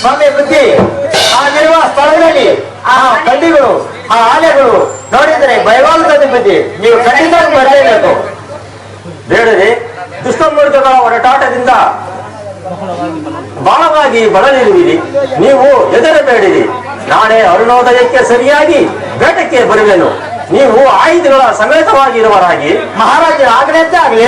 ಸ್ವಾಮಿ ಬುದ್ಧಿ ಆಗಿರುವ ಸ್ಥಳದಲ್ಲಿ ಆ ಕಡ್ಡಿಗಳು ಆ ಆಲೆಗಳು ನೋಡಿದರೆ ಭಯವಾಗುತ್ತದೆ ಬುದ್ಧಿ ನೀವು ಖಂಡಿತವಾಗಿ ಬರಲೇಬೇಕು ಬೇಡದೆ ದುಷ್ಟಮೂರ್ಖಗಳ ಹೊರಟಾಟದಿಂದ ಬಾಳವಾಗಿ ಬಳಲಿರುವಿರಿ. ನೀವು ಹೆದರಬೇಡಿರಿ. ನಾಳೆ ಅರುಣೋದಯಕ್ಕೆ ಸರಿಯಾಗಿ ಬೇಟಕ್ಕೆ ಬರುವೆನು. ನೀವು ಆಯುಧಗಳ ಸಮೇತವಾಗಿರುವರಾಗಿ ಮಹಾರಾಜ ಆಗ್ರಹದ್ದೇ ಆಗ್ಲಿ.